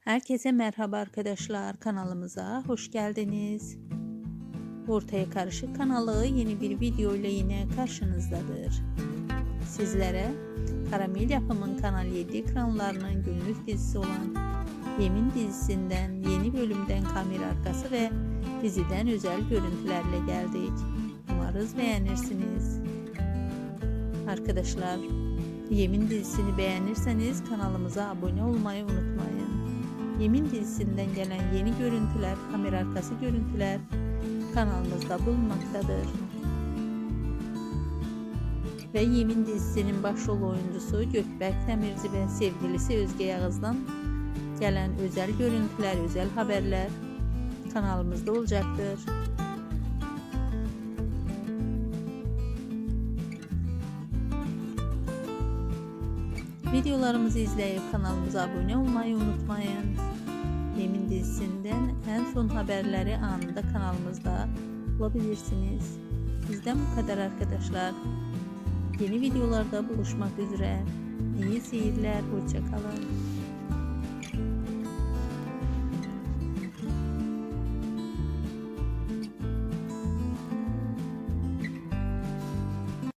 Herkese merhaba arkadaşlar kanalımıza hoş geldiniz. Ortaya Karışık kanalı yeni bir video ile yine karşınızdadır. Sizlere Karamel Yapım'ın Kanal 7 ekranlarının günlük dizisi olan Yemin dizisinden yeni bölümden kamera arkası ve diziden özel görüntülerle geldik. Umarız beğenirsiniz. Arkadaşlar Yemin dizisini beğenirseniz kanalımıza abone olmayı unutmayın. Yemin dizisinden gelen yeni görüntüler, kamera arkası görüntüler kanalımızda bulunmaktadır. Ve Yemin dizisinin başrol oyuncusu Gökberk Demirci ve sevgilisi Özge Yağız'dan gelen özel görüntüler, özel haberler kanalımızda olacaktır. Videolarımızı izleyip kanalımıza abone olmayı unutmayın. Dizisinden en son haberleri anında kanalımızda bulabilirsiniz. Bizden bu kadar arkadaşlar. Yeni videolarda buluşmak üzere. İyi seyirler, hoşçakalın.